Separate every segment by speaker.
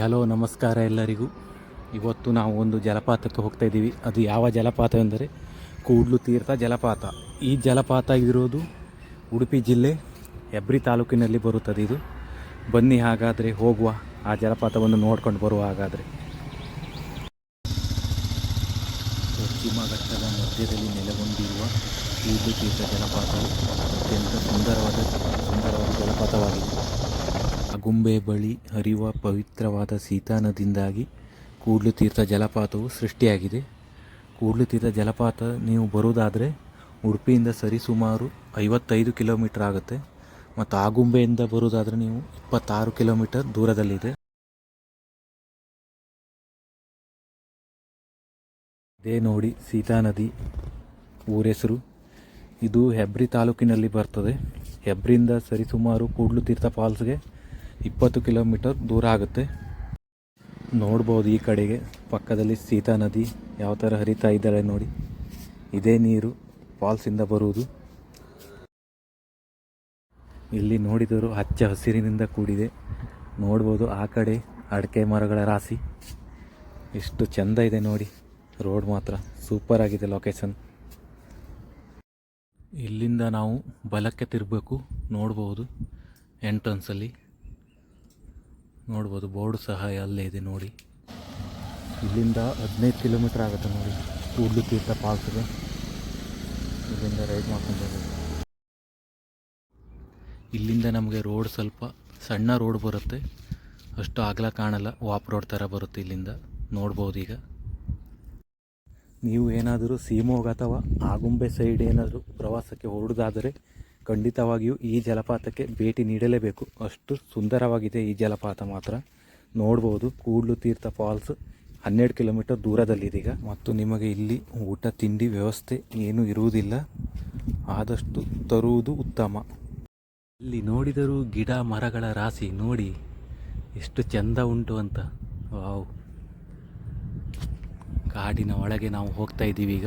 Speaker 1: Hello, ನಮಸ್ಕಾರ ಎಲ್ಲರಿಗೂ. ಇವತ್ತು ನಾವು ಒಂದು ಜಲಪಾತಕ್ಕೆ ಹೋಗ್ತಾ ಇದ್ದೀವಿ. ಅದು ಯಾವ ಜಲಪಾತ ಎಂದರೆ ಕೂಡ್ಲು ತೀರ್ಥ ಜಲಪಾತ. ಈ ಜಲಪಾತ ಇರೋದು ಉಡುಪಿ ಜಿಲ್ಲೆ ಹೆಬ್ರಿ ತಾಲೂಕಿನಲ್ಲಿ ಬರುತ್ತದೆ ಇದು. ಬನ್ನಿ ಹಾಗಾದರೆ ಹೋಗುವ ಆ ಜಲಪಾತವನ್ನು ನೋಡ್ಕೊಂಡು ಬರುವ ಹಾಗಾದರೆ. ಪಶ್ಚಿಮ ಘಟ್ಟದ ಮಧ್ಯದಲ್ಲಿ ನೆಲೆಗೊಂಡಿರುವ ಕೂಡ್ಲು ತೀರ್ಥ ಜಲಪಾತವು ಅತ್ಯಂತ ಸುಂದರವಾದ ಸುಂದರವಾದ ಜಲಪಾತವಾಗಿದೆ. ಅಗುಂಬೆ ಬಳಿ ಹರಿಯುವ ಪವಿತ್ರವಾದ ಸೀತಾ ನದಿಯಿಂದಾಗಿ ಕೂಡ್ಲು ತೀರ್ಥ ಜಲಪಾತವು ಸೃಷ್ಟಿಯಾಗಿದೆ. ಕೂಡ್ಲು ತೀರ್ಥ ಜಲಪಾತ ನೀವು ಬರುವುದಾದರೆ ಉಡುಪಿಯಿಂದ ಸರಿಸುಮಾರು ಐವತ್ತೈದು ಕಿಲೋಮೀಟರ್ ಆಗುತ್ತೆ. ಮತ್ತು ಆಗುಂಬೆಯಿಂದ ಬರುವುದಾದರೆ ನೀವು ಇಪ್ಪತ್ತಾರು ಕಿಲೋಮೀಟರ್ ದೂರದಲ್ಲಿದೆ. ಇದೇ ನೋಡಿ ಸೀತಾ ನದಿ ಊರೆಸರು. ಇದು ಹೆಬ್ರಿ ತಾಲೂಕಿನಲ್ಲಿ ಬರ್ತದೆ. ಹೆಬ್ರಿಯಿಂದ ಸರಿಸುಮಾರು ಕೂಡ್ಲು ತೀರ್ಥ ಫಾಲ್ಸ್ಗೆ ಇಪ್ಪತ್ತು ಕಿಲೋಮೀಟರ್ ದೂರ ಆಗುತ್ತೆ. ನೋಡ್ಬೋದು ಈ ಕಡೆಗೆ, ಪಕ್ಕದಲ್ಲಿ ಸೀತಾ ನದಿ ಯಾವ ಥರ ಹರಿತಾ ಇದ್ದಾಳೆ ನೋಡಿ. ಇದೇ ನೀರು ಫಾಲ್ಸಿಂದ ಬರುವುದು. ಇಲ್ಲಿ ನೋಡಿದರು ಹಚ್ಚ ಹಸಿರಿನಿಂದ ಕೂಡಿದೆ. ನೋಡ್ಬೋದು ಆ ಕಡೆ ಅಡಿಕೆ ಮರಗಳ ರಾಶಿ. ಎಷ್ಟು ಚೆಂದ ಇದೆ ನೋಡಿ. ರೋಡ್ ಮಾತ್ರ ಸೂಪರ್ ಆಗಿದೆ ಲೊಕೇಶನ್. ಇಲ್ಲಿಂದ ನಾವು ಬಲಕ್ಕೆ ತಿರ್ಬೇಕು ನೋಡ್ಬೋದು ಎಂಟ್ರನ್ಸಲ್ಲಿ. ನೋಡ್ಬೋದು ಬೋರ್ಡ್ ಸಹ ಅಲ್ಲೇ ಇದೆ ನೋಡಿ. ಇಲ್ಲಿಂದ ಹದಿನೈದು ಕಿಲೋಮೀಟ್ರ್ ಆಗುತ್ತೆ ನೋಡಿ ಕೂಡ್ಲು ತೀರ್ಥ ಪಾಲ್ಸಿಗೆ. ಇಲ್ಲಿಂದ ರೈಡ್ ಮಾಡ್ಕೊಂಡು ಹೋಗೋದು. ಇಲ್ಲಿಂದ ನಮಗೆ ರೋಡ್ ಸ್ವಲ್ಪ ಸಣ್ಣ ರೋಡ್ ಬರುತ್ತೆ. ಅಷ್ಟು ಆಗಲ ಕಾಣಲ್ಲ ವಾಪ್ ರೋಡ್ ಥರ ಬರುತ್ತೆ ಇಲ್ಲಿಂದ. ನೋಡ್ಬೋದು ಈಗ. ನೀವು ಏನಾದರೂ ಸೀಮೋಗ ಅಥವಾ ಆಗುಂಬೆ ಸೈಡ್ ಏನಾದರೂ ಪ್ರವಾಸಕ್ಕೆ ಹೊರಡುವುದಾದರೆ ಖಂಡಿತವಾಗಿಯೂ ಈ ಜಲಪಾತಕ್ಕೆ ಭೇಟಿ ನೀಡಲೇಬೇಕು. ಅಷ್ಟು ಸುಂದರವಾಗಿದೆ ಈ ಜಲಪಾತ ಮಾತ್ರ. ನೋಡ್ಬೋದು ಕೂಡ್ಲು ತೀರ್ಥ ಫಾಲ್ಸ್ ಹನ್ನೆರಡು ಕಿಲೋಮೀಟರ್ ದೂರದಲ್ಲಿದೀಗ ಮತ್ತು ನಿಮಗೆ ಇಲ್ಲಿ ಊಟ, ತಿಂಡಿ ವ್ಯವಸ್ಥೆ ಏನೂ ಇರುವುದಿಲ್ಲ. ಆದಷ್ಟು ತರುವುದು ಉತ್ತಮ. ಇಲ್ಲಿ ನೋಡಿದರೂ ಗಿಡ, ಮರಗಳ ರಾಶಿ ನೋಡಿ ಎಷ್ಟು ಚೆಂದ ಉಂಟು ಅಂತ. ವಾವ್. ಕಾಡಿನ ಒಳಗೆ ನಾವು ಹೋಗ್ತಾ ಇದ್ದೀವಿ ಈಗ.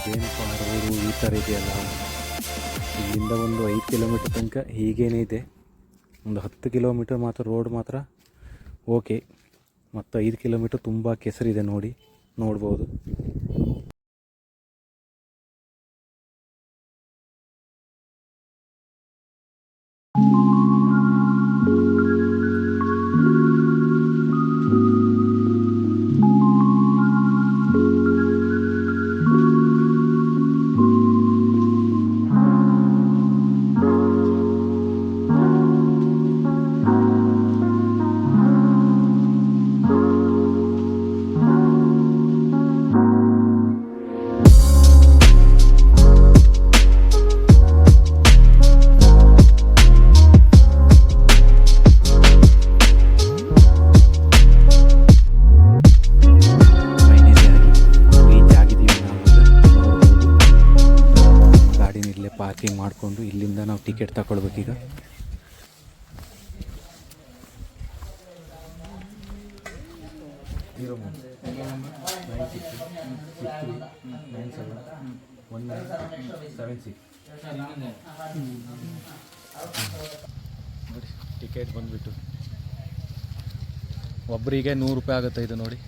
Speaker 1: ಇದೇನಪ್ಪ ರೋಡು ಈ ಥರ ಇದೆಯಲ್ಲ? ಇಲ್ಲಿಂದ ಒಂದು ಐದು ಕಿಲೋಮೀಟರ್ ತನಕ ಹೀಗೇನೇ ಇದೆ. ಒಂದು ಹತ್ತು ಕಿಲೋಮೀಟರ್ ಮಾತ್ರ ರೋಡ್ ಮಾತ್ರ. ಓಕೆ ಮತ್ತು ಐದು ಕಿಲೋಮೀಟರ್ ತುಂಬ ಕೆಸರಿದೆ ನೋಡಿ, ನೋಡ್ಬೋದು. ಪಾರ್ಕಿಂಗ್ ಮಾಡಿಕೊಂಡು ಇಲ್ಲಿಂದ ನಾವು ticket ತಗೊಳ್ಬೇಕೀಗ zero nine six six three nine seven one nine seven six ನೋಡಿ ಟಿಕೆಟ್ ಬಂದುಬಿಟ್ಟು ಒಬ್ಬರಿಗೆ ನೂರು ರೂಪಾಯಿ ಆಗುತ್ತೆ ಇದು ನೋಡಿ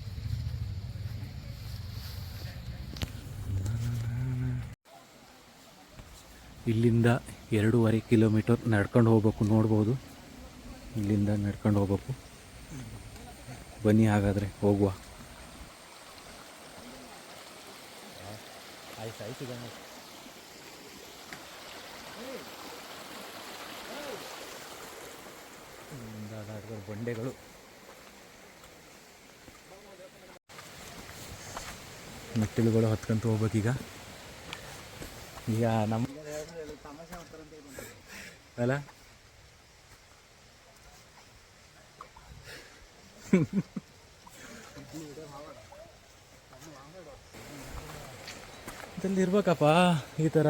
Speaker 1: ಇಲ್ಲಿಂದ ಎರಡೂವರೆ ಕಿಲೋಮೀಟರ್ ನಡ್ಕೊಂಡು ಹೋಗ್ಬೇಕು, ನೋಡ್ಬೋದು. ಇಲ್ಲಿಂದ ನಡ್ಕೊಂಡು ಹೋಗ್ಬೇಕು. ಬನ್ನಿ ಹಾಗಾದರೆ, ಹೋಗುವ. ಬಂಡೆಗಳು ಮೆಟ್ಟಿಲುಗಳು ಹತ್ಕೊಂತ ಹೋಗ್ಬೇಕೀಗ. ಈಗ ನಮ್ಮ ಅಲ್ಲ? ಇರ್ಬೇಕಪ್ಪ, ಈ ಥರ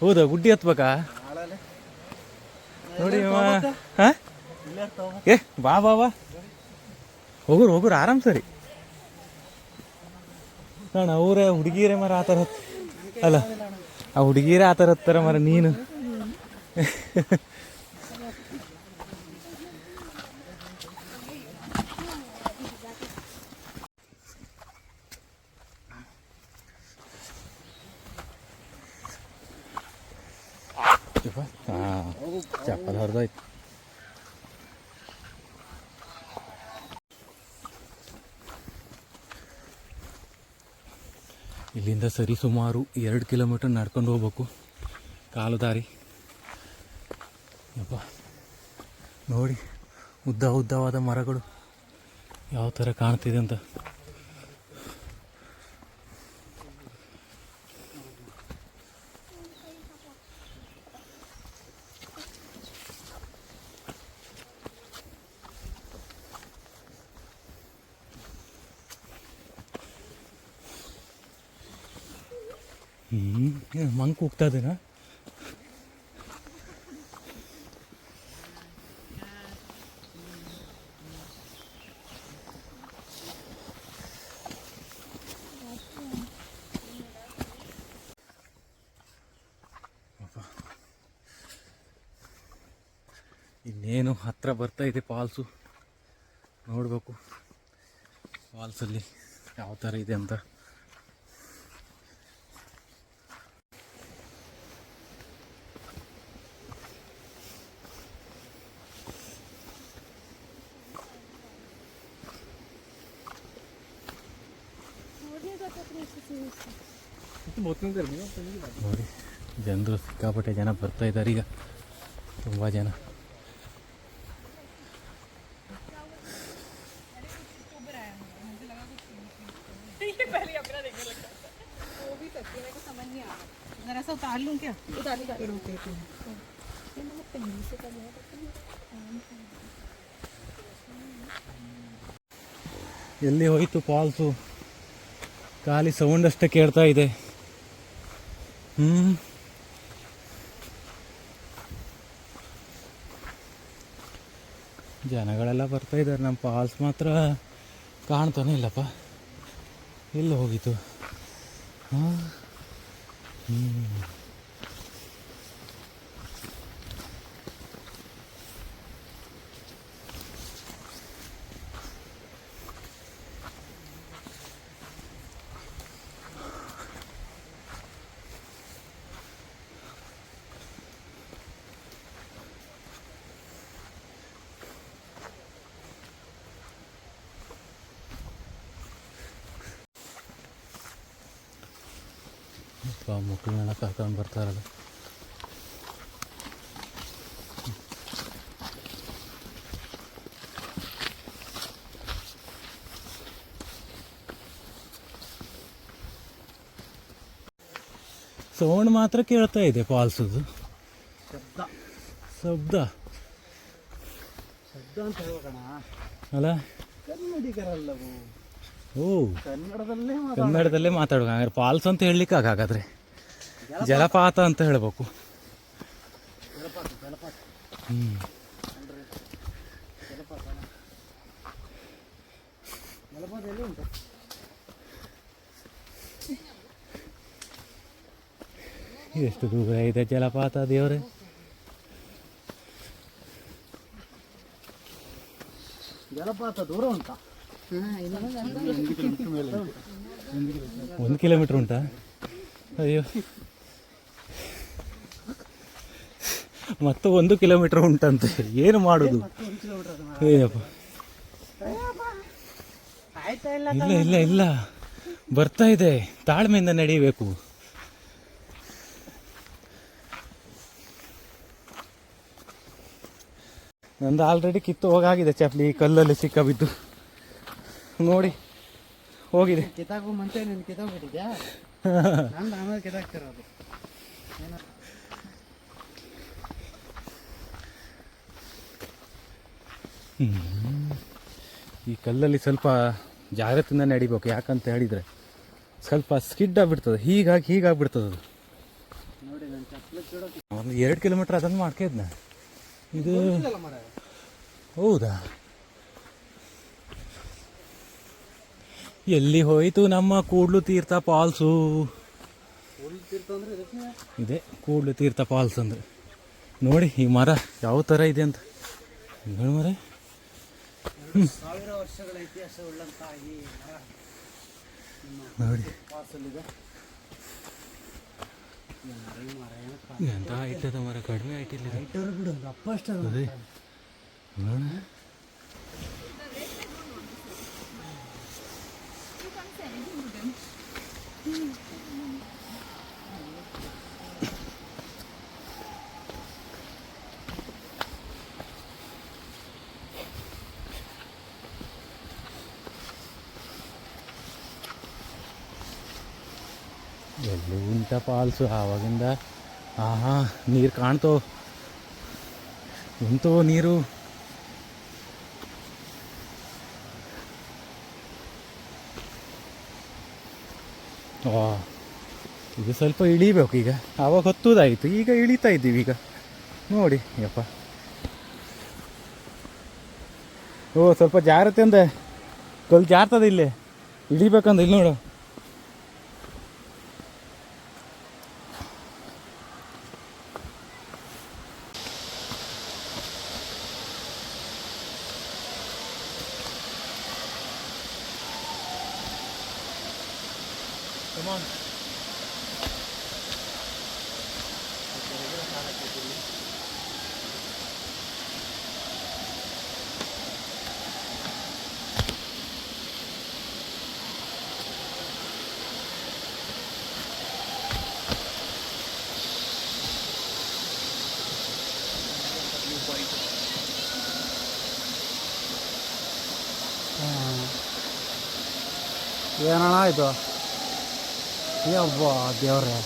Speaker 1: ಹೌದಾ, ಗುಡ್ಡಿ ಹತ್ಬೇಕಾ? ನೋಡಿ ಏ, ಬಾ ಬಾ ಬಾ. ಹೋಗುರು ಹೋಗುರು, ಆರಾಮ್ ಸರಿ. ನೋಡ ಅವರೇ, ಹುಡುಗಿರೇ ಮರ ಆ ಥರ ಅಲ್ಲ. ಆ ಹುಡುಗಿರ ಆ ಥರ ಹತ್ತಾರ ಮರ ನೀನು. ಇಲ್ಲಿಂದ ಸರಿ ಸುಮಾರು ಎರಡು ಕಿಲೋಮೀಟರ್ ನಡ್ಕೊಂಡು ಹೋಗ್ಬೇಕು. ಕಾಲು ದಾರಿ. ಯಪ್ಪ. ನೋಡಿ, ಉದ್ದ ಉದ್ದವಾದ ಮರಗಳು. ಯಾವ ಥರ ಕಾಣ್ತಿದೆ ಅಂತ. ಹ್ಞೂ ಮಂಕ್ ಹೋಗ್ತಾ ಇದೆ ಇನ್ನೇನು ಹತ್ರ ಬರ್ತಾ ಇದೆ ಫಾಲ್ಸು ನೋಡಬೇಕು ಫಾಲ್ಸಲ್ಲಿ ಯಾವ ಥರ ಇದೆ ಅಂತ. ನೋಡಿ ಜನರು ಸಿಕ್ಕಾಪಟ್ಟೆ ಜನ ಬರ್ತಾ ಇದ್ದಾರೆ ಈಗ ತುಂಬ ಜನ ಎಲ್ಲಿ ಹೋಯಿತು ಫಾಲ್ಸು ಖಾಲಿ ಸೌಂಡ್ ಅಷ್ಟೇ ಕೇಳ್ತಾ ಇದೆ. ಹ್ಞೂ ಜನಗಳೆಲ್ಲ ಬರ್ತಾ ಇದ್ದಾರೆ ನಮ್ಮ ಫಾಲ್ಸ್ ಮಾತ್ರ ಕಾಣ್ತಾನೆ ಇಲ್ಲಪ್ಪ. ಎಲ್ಲಿ ಹೋಗಿತ್ತು ಹಾಂ? ಮಕ್ಕಳನ್ನೆಲ್ಲ ಕರ್ಕೊಂಡು ಬರ್ತಾರಲ್ಲ ಸೌಂಡ್ ಮಾತ್ರ ಕೇಳ್ತಾ ಇದೆ ಫಾಲ್ಸದು.
Speaker 2: ಶಬ್ದ.
Speaker 1: ಶಬ್ದ.
Speaker 2: ಶಬ್ದ ಅಂತ ಹೇಳೋಣ
Speaker 1: ಅಲ್ಲ?
Speaker 2: ಕನ್ನಡಿಗರಲ್ಲವು?
Speaker 1: ಓ.
Speaker 2: ಕನ್ನಡದಲ್ಲೇ ಮಾತಾಡ
Speaker 1: ಕನ್ನಡದಲ್ಲೇ ಮಾತಾಡುವ ಹಾಗಾದ್ರೆ ಫಾಲ್ಸ್ ಅಂತ ಹೇಳಲಿಕ್ಕೆ ಹಾಗಾದ್ರೆ. ಜಲಪಾತ. ಅಂತ ಹೇಳಬೇಕು. ಹ್ಞೂ ಎಷ್ಟು ದೂರ ಇದೆ ಜಲಪಾತ ದೇವ್ರೆ?
Speaker 2: ಜಲಪಾತ ದೂರ ಉಂಟಾ?
Speaker 1: ಒಂದು ಕಿಲೋಮೀಟ್ರ್ ಉಂಟಾ? ಅಯ್ಯೋ. ಮತ್ತು ಒಂದು ಕಿಲೋಮೀಟ್ರ್ ಉಂಟಂತೆ. ಏನು ಮಾಡೋದು? ಏಯಪ್ಪ
Speaker 2: ಇಲ್ಲ
Speaker 1: ಇಲ್ಲ ಇಲ್ಲ. ಬರ್ತಾ ಇದೆ. ತಾಳ್ಮೆಯಿಂದ ನಡೀಬೇಕು ನಂದು ಆಲ್ರೆಡಿ ಕಿತ್ತು ಹೋಗಾಗಿದೆ ಚಪ್ಲಿ ಕಲ್ಲಲ್ಲಿ ಸಿಕ್ಕ ಬಿದ್ದು ನೋಡಿ ಹೋಗಿದೆ.
Speaker 2: ಮುಂಚೆ ನೀನು ಆಮೇಲೆ
Speaker 1: ಈ ಕಲ್ಲಲ್ಲಿ ಸ್ವಲ್ಪ ಜಾಗ್ರತೆಯಿಂದ ನಡಿಬೇಕು ಯಾಕಂತ ಹೇಳಿದರೆ ಸ್ವಲ್ಪ ಸ್ಕಿಡ್ ಆಗಿಬಿಡ್ತದೆ ಹೀಗಾಗಿ ಹೀಗಾಗ್ಬಿಡ್ತದೆ ಅದು. ಒಂದು ಎರಡು ಕಿಲೋಮೀಟ್ರ್ ಅದನ್ನು ಮಾಡ್ಕಿದ್ನ ಇದು ಹೌದಾ? ಎಲ್ಲಿ ಹೋಯಿತು ನಮ್ಮ ಕೂಡ್ಲು ತೀರ್ಥ ಫಾಲ್ಸು? ಇದೆ ಕೂಡ್ಲು ತೀರ್ಥ ಫಾಲ್ಸ್ ಅಂದ್ರೆ. ನೋಡಿ ಈ ಮರ ಯಾವ ಥರ ಇದೆ ಅಂತ. ಮರ? ನೋಡಿ. ಎಂತ ಆಯ್ತದ ಮರ ಕಡಿಮೆ ಆಯ್ತಿಲ್ಲ ಇದು.
Speaker 2: ಇಟ್ಟರು ಬಿಡು ಅಪ್ಪ ಅಷ್ಟು
Speaker 1: ಅದೇ ನೋಡ ಎಲ್ಲೂ ಉಂಟ ಫಾಲ್ಸು ಆವಾಗಿಂದ. ಆಹಾ ನೀರು ಕಾಣ್ತೋ. ಉಂಟು ನೀರು. ಇದು ಸ್ವಲ್ಪ ಇಳಿಬೇಕು ಈಗ. ಆವಾಗ ಹೊತ್ತುದಾಯಿತು. ಈಗ ಇಳಿತಾ ಇದ್ದೀವಿ ಈಗ. ನೋಡಿ, ಯಪ್ಪ. ಓ, ಸ್ವಲ್ಪ ಜಾರತೆ ಅಂದೆ. ಕಲ್ ಜಾರ್ತದೆ ಇಲ್ಲೇ. ಇಳಿಬೇಕಂದ ಇಲ್ಲಿ ನೋಡು.
Speaker 2: ಏನಣ್ಣ ಇದು? ಒಬ್ಬ ದೇವ್ರೆ.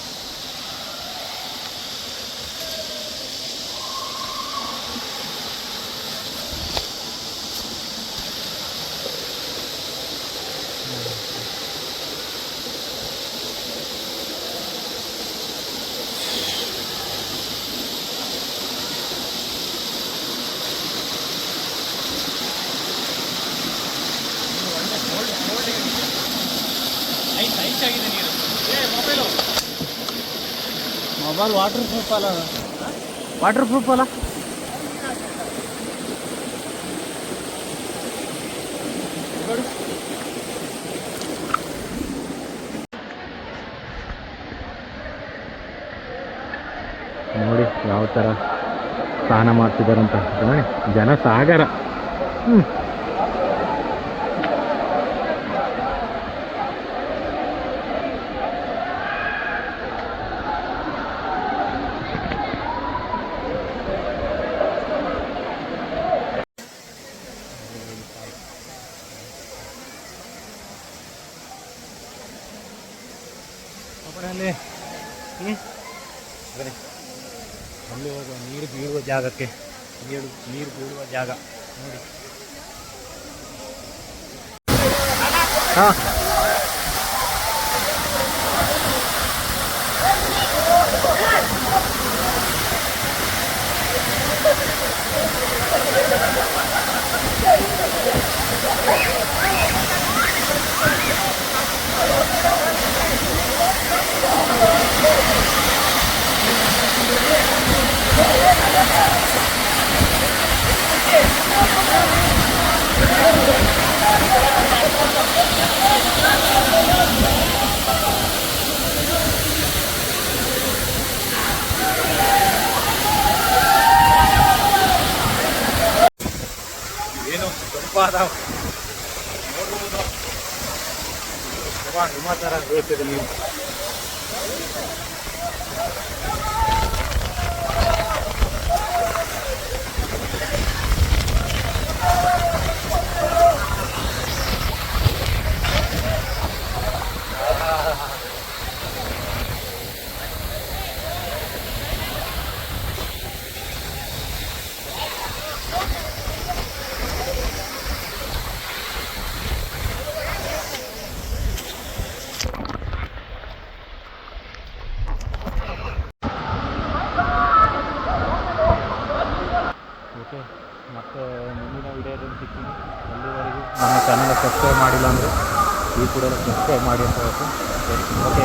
Speaker 2: ಮೊಬೈಲ್ ವಾಟರ್ ಪ್ರೂಫ್ ಅಲ್ಲ ವಾಟರ್ ಪ್ರೂಫ್ ಅಲ್ಲ?
Speaker 1: ನೋಡಿ ಯಾವ ಥರ ಸ್ನಾನ ಮಾಡ್ತಿದ್ದಾರಂತ ಅಂತ ಜನ ಸಾಗರ ಹ್ಞೂ ಅಲ್ಲಿ ಅಲ್ಲಿ ಹೋಗುವ ನೀರು ಬೀಳುವ ಜಾಗಕ್ಕೆ ನೀರು ನೀರು ಬೀಳುವ ಜಾಗ. ನೋಡಿ. ಹಾಂ. ಏನು ತಂಪಾದ ನೋಡ್ಬೋದು ಹಿಮ ಹಿಮ ಥರ ಬೀಳ್ತಿದೆ ನೀರು ಮಾಡಿಲ್ಲ ಅಂದರೆ ಈ ಕೂಡ ಸಬ್ಸ್ಕ್ರೈಬ್ ಮಾಡಿ ಅಂತ ಹೇಳ್ತು ಓಕೆ